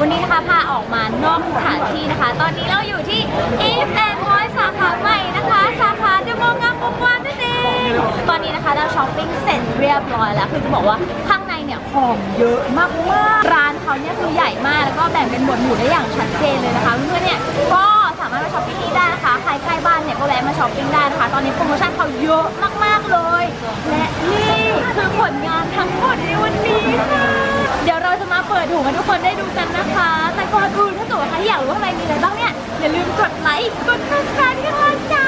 วันนี้นะคะพาออกมานอกสถานที่นะคะ ตอนนี้เราอยู่ที่ If and Boy สาขาใหม่นะคะ สาขาเดมองงามวงวานนั่นเองตอนนี้นะคะเราช้อปปิ้งเสร็จเรียบร้อยแล้ว คือจะบอกว่าข้างในเนี่ยของเยอะมากมากร้านเขาเนี่ยคือใหญ่มากแล้วก็แบ่งเป็นหมวดหมู่ได้อย่างชัดเจนเลยนะคะเพื่อนๆเนี่ยก็สามารถมาช้อปปิ้งที่ได้นะคะใครใกล้บ้านเนี่ยก็แวะมาช้อปปิ้งได้นะคะ ตอนนี้โปรโมชั่นเขาเยอะมากๆเลย และนี่คือผลงานทั้งหมดในวันนี้ค่ะ เดี๋ยวเราจะมาเปิดถุงให้ทุกคนได้ดูกันนะคะ แต่ก่อนอื่นถ้าเกิดว่าใครอยากรู้ว่าข้างในมีอะไรบ้างเนี่ย อย่าลืมกดไลค์ กด subscribe กันเลยจ้า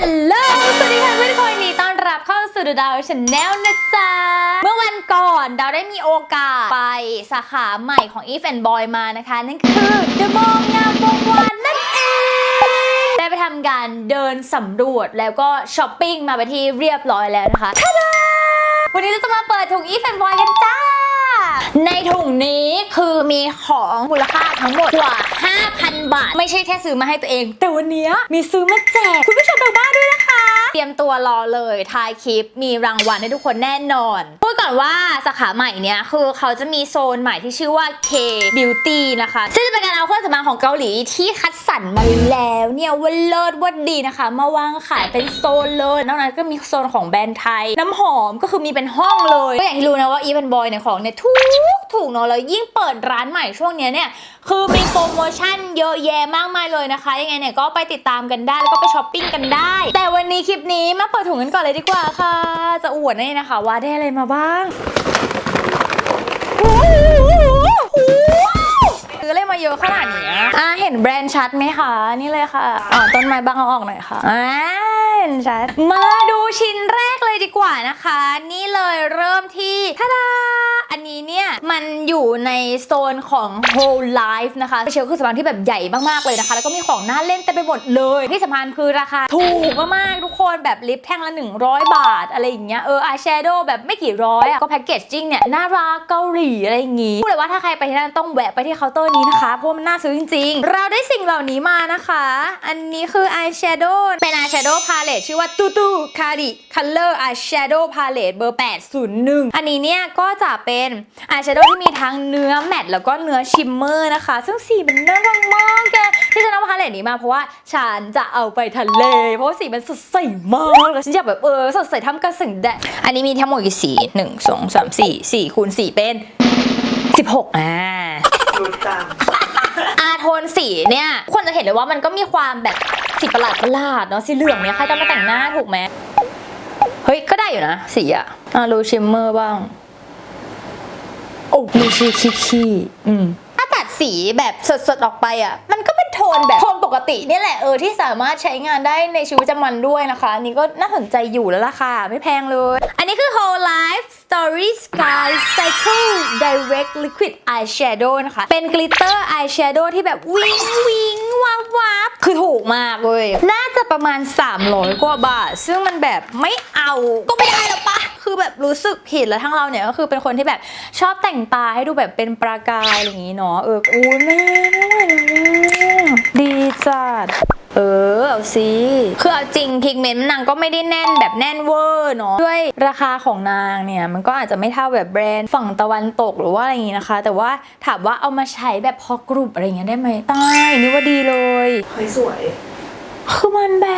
ฮัลโหล สวัสดีค่ะเพื่อนๆทุกคนยินดีต้อนรับเข้าสู่ดาวชาแนลนะจ๊ะ เมื่อวันก่อนดาวได้มีโอกาสไปสาขาใหม่ของ If and Boy มานะคะ นั่นคือ The Mall งามวงวานนั่นเอง ไปทำการเดินสำรวจแล้วก็ช้อปปิ้งมาไปที่เรียบร้อยแล้วนะคะทาดาวันนี้เราจะมาเปิดถุงอีแฟนบอยกันจ้า ในถุงนี้คือมีของมูลค่าทั้งหมดกว่า 5,000 บาท ไม่ใช่แค่ซื้อมาให้ตัวเอง แต่วันนี้มีซื้อมาแจกคุณผู้ชมทางบ้านด้วยนะคะ เตรียมตัวรอเลยท้ายคลิปมีรางวัลให้ทุกคนแน่นอน พูดก่อนว่าสาขาใหม่เนี้ยคือเขาจะมีโซนใหม่ที่ชื่อว่า K Beauty นะคะ ซึ่งจะเป็นการเอาเครื่องสำอางของเกาหลีที่คัดสรรมาแล้วเนี่ยว่าเลิศว่าดีนะคะ มาวางขายเป็นโซนเลยนอกนั้นก็มีโซนของแบรนด์ไทย น้ำหอมก็คือมีเป็นห้องเลยก็อย่างที่รู้นะว่า e v e n Boy เนี่ยของเนี่ยถูก ถูกเนาะแล้วยิ่งเปิดร้านใหม่ช่วงนี้เนี่ยคือมีโปรโมชั่นเยอะแยะมากมายเลยนะคะ ยังไงเนี่ยก็ไปติดตามกันได้แล้วก็ไปช้อปปิ้งกันได้ แต่วันนี้คลิปนี้มาเปิดถุงกันก่อนเลยดีกว่าค่ะ จะอวดนี่นะคะ ว่าได้อะไรมาบ้างโอ้โหซื้ออะไรมาเยอะขนาดนี้อ่าเห็นแบรนด์ชัดไหมคะ นี่เลยค่ะอ่าต้นไม้บางเอาออกหน่อยค่ะอ่าเห็นชัดมาดูชิ้นแรกเลยดีกว่านะคะ นี่เลยเริ่มที่ท่าดา อันนี้เนี่ยมันอยู่ในโซนของ whole life นะคะเชลคือสำอางที่แบบใหญ่มากๆเลยนะคะ แล้วก็มีของน่าเล่นเต็มไปหมดเลยที่สำคัญคือราคาถูกมากๆทุกคนแบบลิปแท่งละ 100 บาท อะไรอย่างเงี้ยเอออายแชโดว์แบบไม่กี่ร้อยอะก็แพ็กเกจจิ้งเนี่ยน่ารักเกาหลีอะไรอย่างงี้พูดเลยว่าถ้าใครไปที่นั่นต้องแวะไปที่เคาน์เตอร์นี้นะคะเพราะมันน่าซื้อจริงๆ เราได้สิ่งเหล่านี้มานะคะ อันนี้คืออายแชโดว์เป็นอายแชโดว์พาเลตชื่อว่าตูตูคาริคัลเลอร์อายแชโดว์พาเลตเบอร์ 801 อันนี้เนี่ยก็จะเป็นอายแชโดว์ที่มีทั้งเนื้อแมตต์แล้วก็เนื้อชิมเมอร์นะคะ ซึ่งสีมันน่ารักมากแกที่ฉันเอาพาเลตนี้มาเพราะว่าฉันจะเอาไปทะเล เพราะว่าสีมันสดใสมากแล้วฉันอยากแบบเออสดใสทำกระสึงแดดอันนี้มีทั้งหมดกี่สีหนึ่งสองสามสี่สี่คูณสี่เป็นสิบหกอ่ารู้จังอาโทนสีเนี่ยคนจะเห็นเลยว่ามันก็มีความแบบสีประหลาดประหลาดๆเนาะสีเหลืองเนี่ยใครจะมาแต่งหน้าถูกไหมเฮ้ยก็ได้อยู่นะสีอะอะรูชิมเมอร์บ้าง โอ้รูชิคิคิอืมถ้าตัดสีแบบสดๆออกไปอะ มันก็เป็นโทนแบบโทนปกติเนี่ยแหละเออที่สามารถใช้งานได้ในชีวิตประจำวันด้วยนะคะ อันนี้ก็น่าสนใจอยู่แล้วล่ะค่ะไม่แพงเลย อันนี้คือ Whole Life Story Sky Cycle Direct Liquid Eyeshadow นะคะ เป็นกลิตเตอร์อายแชโดว์ที่แบบวิงวิงวับวับคือถูกมากเลยน่าจะประมาณ 300 กว่าบาท ซึ่งมันแบบไม่เอาก็ไม่ได้หรอปะคือแบบรู้สึกผิดแล้วทั้งเราเนี่ยก็คือเป็นคนที่แบบชอบแต่งตาให้ดูแบบเป็นประกายอะไรอย่างงี้เนาะเอออู้แม่ไม่ไหวแล้วดีจัด เออเอาสิคือเอาจริงพิกเมนต์นางก็ไม่ได้แน่นแบบแน่นเวอร์เนาะด้วยราคาของนางเนี่ยมันก็อาจจะไม่เท่าแบบแบรนด์ฝั่งตะวันตกหรือว่าอะไรอย่างงี้นะคะ แต่ว่าถามว่าเอามาใช้แบบพอกรุบอะไรอย่างเงี้ยได้ไหมได้นี่ว่าดีเลยเฮ้ยสวยคือมันแบ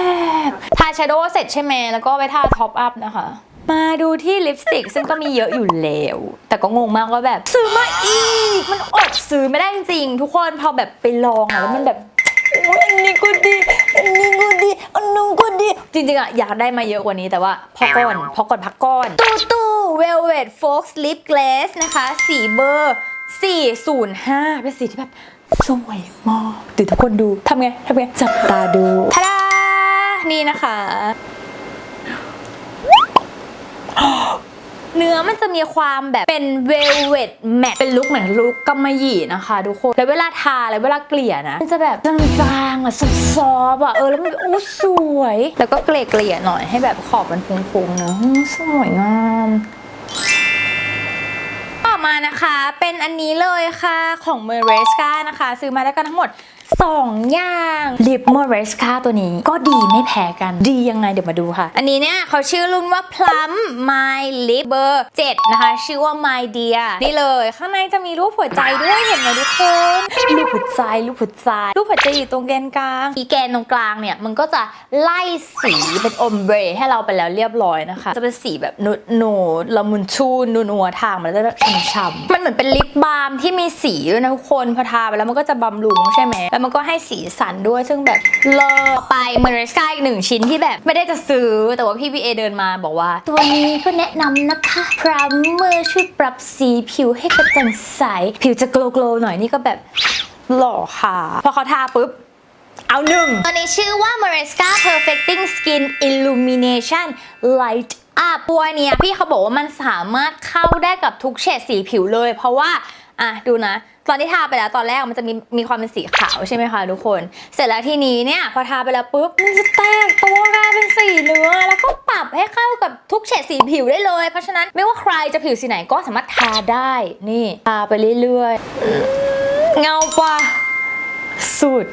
บทาชาโดว์เสร็จใช่ไหมแล้วก็ไปทาท็อปอัพนะคะ มาดูที่ลิปสติกซึ่งก็มีเยอะอยู่แล้ว แต่ก็งงมากว่าแบบซื้อมาอีก มันอดซื้อไม่ได้จริงๆทุกคนพอแบบไปลองอะแล้วมันแบบโอ้ยอันนี้ก็ดี อันนี้ก็ดี อันนู้นก็ดี จริงๆอะอยากได้มาเยอะกว่านี้แต่ว่าพอก่อนพอก่อนพักก่อนตู้ตู้ Velvet Fox Lip Glaze นะคะสีเบอร์ 405 เป็นสีที่แบบสวยมากเดี๋ยวทุกคนดูทำไงทำไงจับตาดูทาดานี่นะคะ เนื้อมันจะมีความแบบเป็นเวลเวดแมตเป็นลุคเหมือนลุคกำมะหยี่นะคะ ทุกคน แล้วเวลาทาแล้วเวลาเกลี่ยนะ มันจะแบบจางๆอะซอฟๆอะเออแล้วมันอู้สวย แล้วก็เกลี่ยเกลี่ยหน่อยให้แบบขอบมันฟุ้งๆเนอะสวยงามต่อมานะคะเป็นอันนี้เลยค่ะของเมเรสกานะคะ ซื้อมาได้กันทั้งหมด 2 อย่างลิปมอเรสคาตัวนี้ก็ดีไม่แพ้กัน ดียังไงเดี๋ยวมาดูค่ะ อันนี้เนี่ยเขาชื่อรุ่นว่า Plum My Lip เบอร์7นะคะ ชื่อว่า My Dear นี่เลย ข้างในจะมีรูปหัวใจด้วยเห็นไหมทุกคนรูปหัวใจรูปหัวใจรูปหัวใจอยู่ตรงแกนกลางอีแกนตรงกลางเนี่ยมันก็จะไล่สีเป็นอมเบรให้เราไปแล้วเรียบร้อยนะคะ จะเป็นสีแบบนูดนูดละมุนชูนนัวๆทางมันจะแบบช่ำๆมันเหมือนเป็นลิปบาล์มที่มีสีด้วยนะทุกคนพอทาไปแล้วมันก็จะบำรุงใช่ไหมแล้วมันก็ให้สีสันด้วยซึ่งแบบเลิศไปเมอร์สกาอีกหนึ่งชิ้นที่แบบไม่ได้จะซื้อแต่ว่าพี่พีเอเดินมาบอกว่า ตัวนี้ก็แนะนำนะคะพรามเมอร์ช่วยปรับสีผิวให้กระจ่างใส ผิวจะโกลโกลหน่อยนี่ก็แบบหล่อค่ะพอเขาทาปุ๊บเอาหนึ่งตัวนี้ชื่อว่า Maresca Perfecting Skin Illumination Light Up ตัวเนี้ยพี่เขาบอกว่ามันสามารถเข้าได้กับทุกเฉดสีผิวเลย เพราะว่า อะดูนะ ตอนที่ทาไปแล้วตอนแรกมันจะมีมีความเป็นสีขาวใช่ไหมคะทุกคน เสร็จแล้วทีนี้เนี่ยพอทาไปแล้วปุ๊บมันจะแตกตัวกลายเป็นสีเนื้อแล้วก็ปรับให้เข้ากับทุกเฉดสีผิวได้เลย เพราะฉะนั้นไม่ว่าใครจะผิวสีไหนก็สามารถทาได้นี่ทาไปเรื่อยๆเงาปะสุด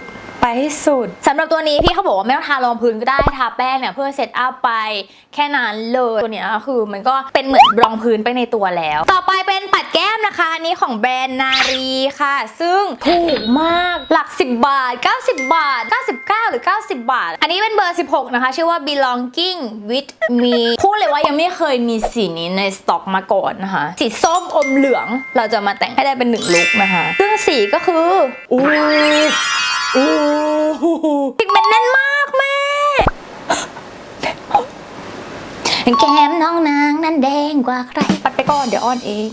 ไปให้สุดสำหรับตัวนี้พี่เขาบอกว่าไม่ต้องทารองพื้นก็ได้ทาแป้งเนี่ยเพื่อเซตอัพไปแค่นั้นเลยตัวเนี้ยคือมันก็เป็นเหมือนรองพื้นไปในตัวแล้ว ต่อไปเป็นปัดแก้มนะคะอันนี้ของแบรนด์นารีค่ะ ซึ่งถูกมากหลัก 10 บาท 90 บาท 99 หรือ 90 บาท อันนี้เป็นเบอร์ 16 นะคะ ชื่อว่า belonging with me พูดเลยว่ายังไม่เคยมีสีนี้ในสต็อกมาก่อนนะคะสีส้มอมเหลืองเราจะมาแต่งให้ได้เป็นหนึ่งลุคนะคะซึ่งสีก็คืออู้โอ้โหพิกเมนต์แน่นมากแม่ แก้ม น้องนางนั้นแดงกว่าใครปัดไปก่อนเดี๋ยวอ้อนเอง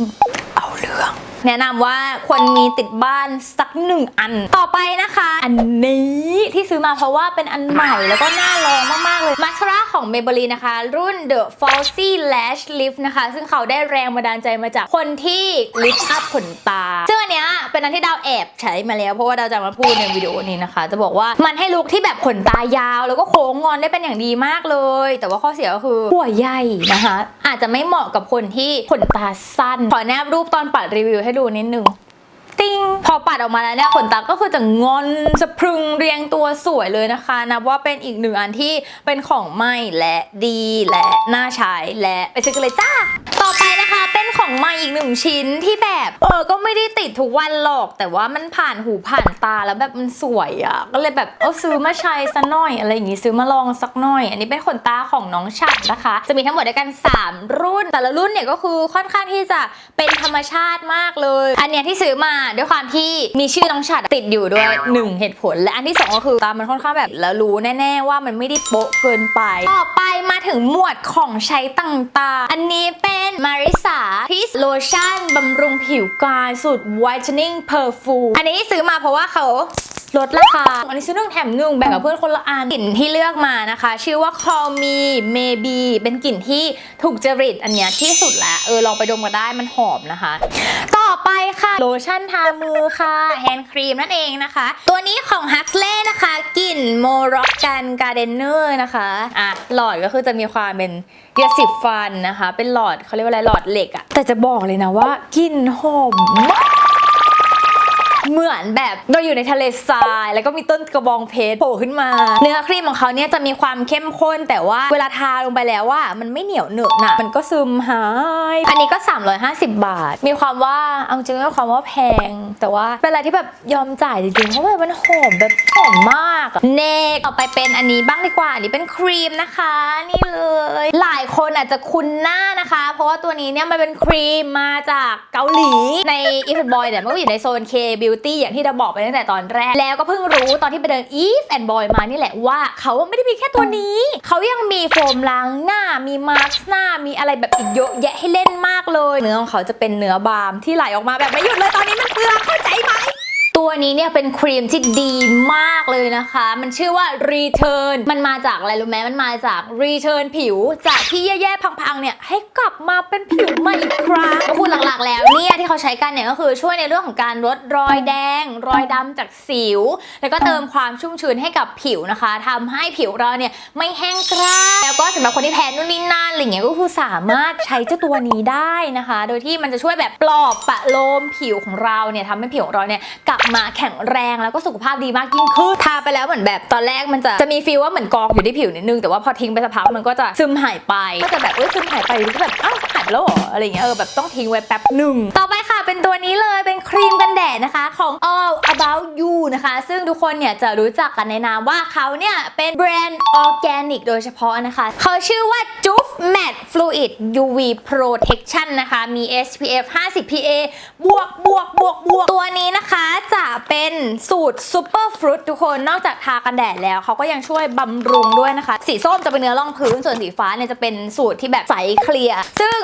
เอาเรื่อง แนะนำว่าควรมีติดบ้านสักหนึ่งอัน ต่อไปนะคะ อันนี้ที่ซื้อมาเพราะว่าเป็นอันใหม่แล้วก็น่าลองมากๆเลยมาสคาร่าของ Maybelline นะคะ รุ่น The Falsy Lash Lift นะคะ ซึ่งเขาได้แรงบันดาลใจมาจากคนที่ lift up ขนตา ซึ่งอันเนี้ยเป็นอันที่ดาวแอบใช้มาแล้ว เพราะว่าดาวจะมาพูดในวิดีโอนี้นะคะ จะบอกว่ามันให้ลุคที่แบบขนตายาว แล้วก็โค้งงอนได้เป็นอย่างดีมากเลย แต่ว่าข้อเสียก็คือหัวใหญ่นะคะ อาจจะไม่เหมาะกับคนที่ขนตาสั้น ขอแนบรูปตอนปัดรีวิวให้ดูนิดนึง ติ้งพอปัดออกมาแล้วเนี่ยขนตาก็คือจะงอนสะพรึงเรียงตัวสวยเลยนะคะนับว่าเป็นอีกหนึ่งอันที่เป็นของใหม่และดีและน่าใช้และไปซื้อกันเลยจ้าต่อไปนะคะเป็นของใหม่อีกหนึ่งชิ้นที่แบบเออก็ไม่ได้ติดทุกวันหรอก แต่ว่ามันผ่านหูผ่านตาแล้วแบบมันสวยอะ่ะก็เลยแบบเออซื้อมาใช้ซะหน่อยอะไรอย่างงี้ซื้อมาลองสักหน่อย อันนี้เป็นขนตาของน้องฉัดนะคะ จะมีทั้งหมดด้วยกัน 3 รุ่น แต่ละรุ่นเนี่ยก็คือค่อนข้างที่จะเป็นธรรมชาติมากเลย อันเนี้ยที่ซื้อมาด้วยความที่มีชื่อน้องฉัดติดอยู่ด้วยหนึ่งเหตุผล และอันที่สองก็คือตามันค่อนข้างแบบแล้วรู้แน่ๆว่ามันไม่ได้โป๊ะเกินไป ต่อไปมาถึงหมวดของใช้ต่างๆ อันนี้เป็นมาริสาพิสโลชั่นบำรุงผิวกายสูตร whitening perfume อันนี้ซื้อมาเพราะว่าเขาลดราคา อันนี้ซื้อหนึ่งแถมหนึ่งแบ่งกับเพื่อนคนละอันกลิ่นที่เลือกมานะคะ ชื่อว่า call me maybe เป็นกลิ่นที่ถูกจริตอันเนี้ยที่สุดแล้ว เออ ลองไปดมกันได้มันหอมนะคะต่อ ไปค่ะ โลชั่นทามือค่ะ แฮนด์ครีมนั่นเองนะคะ ตัวนี้ของฮัคเล่นะคะกลิ่นโมร็อกกันการ์เดนเนอร์นะคะอะหลอดก็คือจะมีความเป็นยาสีฟันนะคะ เป็นหลอดเขาเรียกว่าอะไรหลอดเหล็กอะแต่จะบอกเลยนะว่ากลิ่นหอมมาก เหมือนแบบเราอยู่ในทะเลทราย แล้วก็มีต้นกระบองเพชรโผล่ขึ้นมา เนื้อครีมของเขาเนี่ยจะมีความเข้มข้น แต่ว่าเวลาทาลงไปแล้วว่ามันไม่เหนียวเหนอะหนะมันก็ซึมหาย อันนี้ก็ 350 บาท มีความว่าเอาจริงๆมีความว่าแพง แต่ว่าเป็นอะไรที่แบบยอมจ่ายจริงๆเพราะว่ามันหอมแบบหอมมากเนกต่อไปเป็นอันนี้บ้างดีกว่า อันนี้เป็นครีมนะคะ นี่เลย หลายคนอาจจะคุ้นหน้านะคะ เพราะว่าตัวนี้เนี่ยมันเป็นครีมมาจากเกาหลีใน e v e n Boy เนี่ยมันก็อยู่ในโซน K Beauty อย่างที่เราบอกไปตั้งแต่ตอนแรก แล้วก็เพิ่งรู้ตอนที่ไปเดิน Eve and Boy มานี่แหละว่าเขาไม่ได้มีแค่ตัวนี้ เขายังมีโฟมล้างหน้ามีมาสก์หน้ามีอะไรแบบอีกเยอะแยะให้เล่นมากเลย เนื้อของเขาจะเป็นเนื้อบาล์มที่ไหลออกมาแบบไม่หยุดเลยตอนนี้มันเปลืองเข้าใจไหมตัวนี้เนี่ยเป็นครีมที่ดีมากเลยนะคะ มันชื่อว่า Return มันมาจากอะไรรู้ไหมมันมาจาก Return ผิว จากที่แย่ๆพังๆเนี่ยให้กลับมาเป็นผิวใหม่อีก ๆ แล้วเนี่ยที่เขาใช้กันเนี่ยก็คือช่วยในเรื่องของการลดรอยแดง รอยดำจากสิว แล้วก็เติมความชุ่มชื้นให้กับผิวนะคะทำให้ผิวเราเนี่ยไม่แห้งกร้านแล้วก็สำหรับคนที่แพ้นู่นนี่นั่นอะไรเงี้ยก็คือสามารถใช้เจ้าตัวนี้ได้นะคะ โดยที่มันจะช่วยแบบปลอบประโลมผิวของเราเนี่ยทำให้ผิวของเราเนี่ยกลับมาแข็งแรงแล้วก็สุขภาพดีมากยิ่งขึ้นทาไปแล้วเหมือนแบบตอนแรกมันจะจะมีฟีลว่าเหมือนกองอยู่ที่ผิวนิดนึงแต่ว่าพอทิ้งไปสักพักมันก็จะซึมหายไปก็จะแบบเอ้ยซึมหายไปก็แบบอ้าวหายแล้วเหรออะไรเงี้ยเออแบบต้องทิ้งไว้แป๊บหนึ่งต่อไปค่ะเป็นตัวนี้เลยเป็นครีมกันแดดนะคะของ All About You นะคะ ซึ่งทุกคนเนี่ยจะรู้จักกันในนามว่าเขาเนี่ยเป็นแบรนด์ออร์แกนิกโดยเฉพาะนะคะเขาชื่อว่า Juf Matte Fluid UV Protection นะคะ มี SPF 50 PA บวกบวกบวกบวกตัวนี้นะคะจะเป็นสูตร Super Fruit ทุกคนนอกจากทากันแดดแล้วเขาก็ยังช่วยบำรุงด้วยนะคะ สีส้มจะเป็นเนื้อรองพื้นส่วนสีฟ้าเนี่ยจะเป็นสูตรที่แบบใสเคลียร์ซึ่ง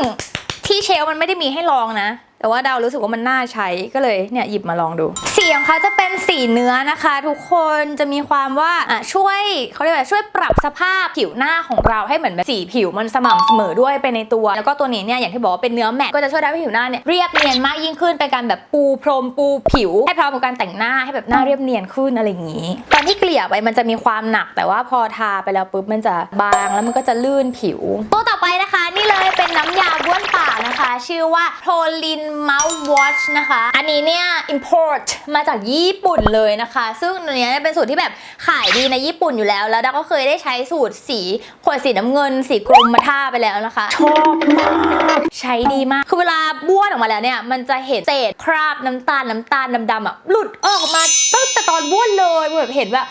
ที่เชลฟ์มันไม่ได้มีให้ลองนะ แต่ว่าดาวรู้สึกว่ามันน่าใช้ก็เลยเนี่ยหยิบมาลองดู สีของเขาจะเป็นสีเนื้อนะคะ ทุกคนจะมีความว่าอะช่วยเขาเรียกว่าช่วยปรับสภาพผิวหน้าของเราให้เหมือนแบบสีผิวมันสม่ำเสมอด้วยไปในตัว แล้วก็ตัวนี้เนี่ยอย่างที่บอกว่าเป็นเนื้อแมตต์ก็จะช่วยทำให้ผิวหน้าเนี่ยเรียบเนียนมากยิ่งขึ้นเป็นการแบบปูพรมปูผิว ให้พร้อมกับการแต่งหน้าให้แบบหน้าเรียบเนียนขึ้นอะไรอย่างนี้ ตอนที่เกลี่ยไปมันจะมีความหนัก แต่ว่าพอทาไปแล้วปุ๊บมันจะบางแล้วมันก็จะลื่นผิว ตัวต่อไปนะคะ นี่เลยเป็นน้ำยาบ้วนป นะคะ ชื่อว่า Prolin Mouthwash นะคะ อันนี้เนี่ย import มาจากญี่ปุ่นเลยนะคะ ซึ่งอันเนี้ยเป็นสูตรที่แบบขายดีในญี่ปุ่นอยู่แล้ว แล้วดาก็เคยได้ใช้สูตรสีขวดสีน้ำเงิน สีกรมมาท่าไปแล้วนะคะ ชอบมากใช้ดีมาก คือเวลาบ้วนออกมาแล้วเนี่ย มันจะเห็นเศษคราบน้ำตาลน้ำตาลดำๆอะหลุดออกมาตั้งแต่ตอนบ้วนเลยแบบเห็นว่า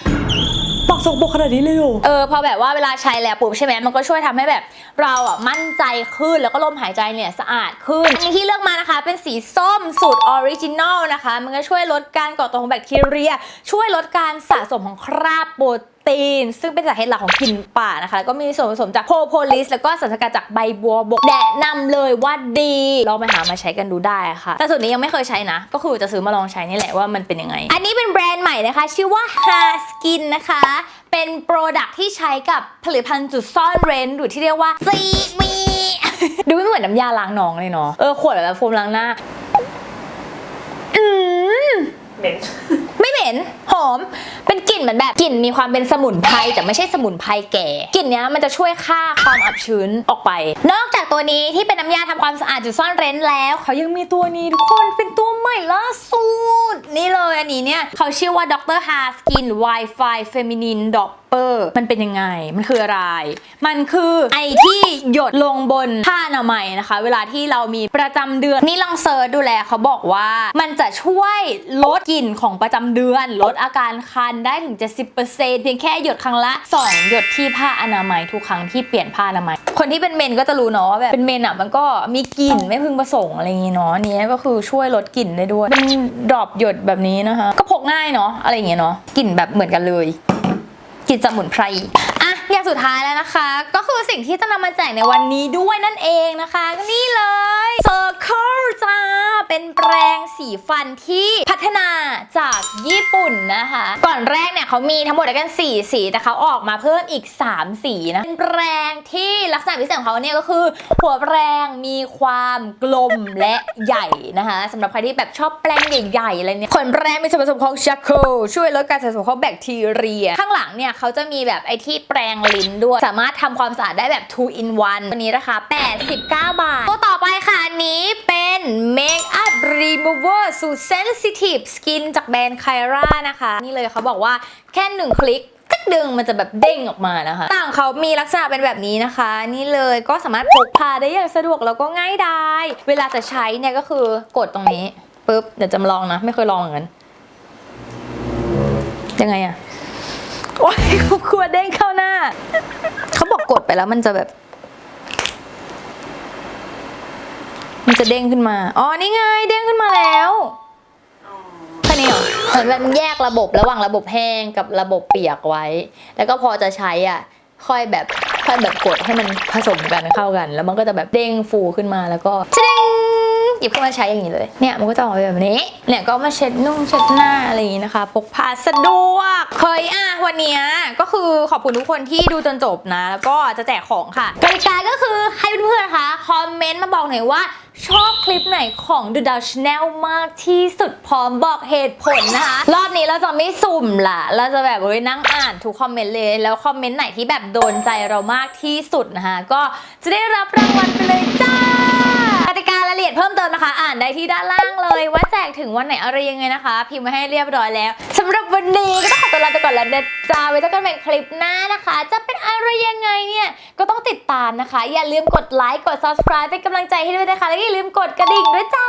ปา กสกปรกขนาดนี้เลยเหรอ เออพอแบบว่าเวลาใช้แล้วปุ๊บใช่ไหมมันก็ช่วยทำให้แบบเราอะมั่นใจขึ้นแล้วก็ลมหายใจเนี่ยสะอาดขึ้น อันนี้ที่เลือกมานะคะ เป็นสีส้มสูตรออริจินอลนะคะ มันก็ช่วยลดการก่อตัวของแบคทีเรีย ช่วยลดการสะสมของคราบโปร ตีน ซึ่งเป็นสาเหตุหลักของกลิ่นป่านะคะแล้วก็มีส่วนผสมจากโพโพลิส แล้วก็สารสกัดจากใบบัวบกแนะนำเลยว่าดีลองไปหามาใช้กันดูได้ค่ะ แต่สูตรนี้ยังไม่เคยใช้นะ ก็คือจะซื้อมาลองใช้นี่แหละว่ามันเป็นยังไง อันนี้เป็นแบรนด์ใหม่นะคะ ชื่อว่า Hair Skin นะคะ เป็นโปรดักที่ใช้กับผลิตภัณฑ์จุดซ่อนเร้นหรือที่เรียกว่าซีมีดูไม่เหมือนน้ำยาล้างหนองเลยเนาะเออขวดแบบโฟมล้างหน้า อืมเหม็นไม็นหอม เป็นกลิ่นเหมือนแบบกลิ่นมีความเป็นสมุนไพรแต่ไม่ใช่สมุนไพรแก่กลิ่นนี้มันจะช่วยฆ่าความอับชื้นออกไป นอกจากตัวนี้ที่เป็นน้ำยาทำความสะอาดจุดซ่อนเร้นแล้ว เขายังมีตัวนี้ทุกคนเป็นตัวใหม่ล่าสุดนี่เลยอันนี้เนี่ยเขาชื่อว่า Dr. h a r Skin Wi-Fi Feminine Dopper มันเป็นยังไง มันคืออะไร มันคือไอที่หยดลงบนผ้าอนามัยนะคะ เวลาที่เรามีประจำเดือน นี่ลองเซิร์ชดูแลเขาบอกว่ามันจะช่วยลดกลิ่นของประจำเดือน ลดอาการคันได้ถึง 70%เพียงแค่หยดครั้งละ 2 หยดที่ผ้าอนามัยทุกครั้งที่เปลี่ยนผ้าอนามัย คนที่เป็นเมนก็จะรู้เนาะว่าแบบเป็นเมนอะมันก็มีกลิ่นไม่พึงประสงค์อะไรอย่างงี้เนาะอันนี้ก็คือช่วยลดกลิ่นได้ด้วยเป็นดรอปหยดแบบนี้นะคะ ก็พกง่ายเนาะอะไรอย่างเงี้ยเนาะกลิ่นแบบเหมือนกันเลย กลิ่นสมุนไพรอีก อย่างสุดท้ายแล้วนะคะ ก็คือสิ่งที่จะนำมาแจกในวันนี้ด้วยนั่นเองนะคะ นี่เลย Circle จ้า เป็นแปรงสีฟันที่พัฒนาจากญี่ปุ่นนะคะ ก่อนแรกเนี่ยเขามีทั้งหมดกัน 4 สีแต่เขาออกมาเพิ่มอีก 3 สีนะ เป็นแปรงที่ลักษณะพิเศษของเขาเนี่ยก็คือ หัวแปรงมีความกลมและใหญ่นะคะสำหรับใครที่แบบชอบแปรงใหญ่ๆอะไรเนี่ยขนแปรงมีส่วนผสมของชาโคลช่วยลดการสะสมของแบคทีเรีย ข้างหลังเนี่ยเขาจะมีแบบไอที่แปรงลิ้นด้วย สามารถทำความสะอาดได้แบบ 2 in 1ตัวนี้ราคา 89 บาท ตัวต่อไปค่ะ อันนี้เป็น Makeup Remover สูตร Sensitive Skin จากแบรนด์ Kyra นะคะ นี่เลยเขาบอกว่าแค่หนึ่งคลิกกดึงมันจะแบบเด้งออกมานะคะ ต่างเขามีลักษณะเป็นแบบนี้นะคะ นี่เลยก็สามารถพกพาได้อย่างสะดวกแล้วก็ง่ายดายเวลาจะใช้เนี่ยก็คือกดตรงนี้ปุ๊บเดี๋ยวจะมาลองนะ ไม่เคยลองเหมือนกันยังไงอะโอ้ยครัวเด้งเข้าหน้า เขาบอกกดไปแล้วมันจะแบบ มันจะเด้งขึ้นมา อ๋อ นี่ไง เด้งขึ้นมาแล้วแค่นี้เหรอเหมือนแบบแยกระบบระหว่างระบบแห้งกับระบบเปียกไว้ แล้วก็พอจะใช้อะ ค่อยแบบค่อยแบบกดให้มันผสมกันเข้ากัน แล้วมันก็จะแบบเด้งฟูขึ้นมาแล้วก็ชะดิง ยิบขึ้นมาใช้อย่างนี้เลย เนี่ยมันก็จะออกมาแบบนี้ เนี่ยก็มาเช็ดนุ่งเช็ดหน้าอะไรอย่างนี้นะคะ พกพาสะดวก เฮ้ยอะวันนี้ก็คือขอบคุณทุกคนที่ดูจนจบนะ แล้วก็จะแจกของค่ะกติกาก็คือให้เพื่อนๆนะคะคอมเมนต์มาบอกหน่อยว่าชอบคลิปไหนของ The d o w Channel มากที่สุดพร้อมบอกเหตุผลนะคะ รอบนี้เราจะไม่สุ่มละเราจะแบบเว้ยนั่งอ่านทุกคอมเมนต์เลย แล้วคอมเมนต์ไหนที่แบบโดนใจเรามากที่สุดนะคะ ก็จะได้รับรางวัลไปเลยจ้า ละเอียดเพิ่มเติมนะคะ อ่านได้ที่ด้านล่างเลย ว่าแจกถึงวันไหนอะไรยังไงนะคะ พิมพ์มาให้เรียบร้อยแล้วสำหรับวันนี้ก็ต้องขอตัวลาไปก่อนแล้วเดจ้าไว้เจอกันใหม่คลิปหน้านะคะ จะเป็นอะไรยังไงเนี่ยก็ต้องติดตามนะคะ อย่าลืมกดไลค์กด subscribe เป็นกำลังใจให้ด้วยนะคะ แล้วก็อย่าลืมกดกระดิ่งด้วยจ้า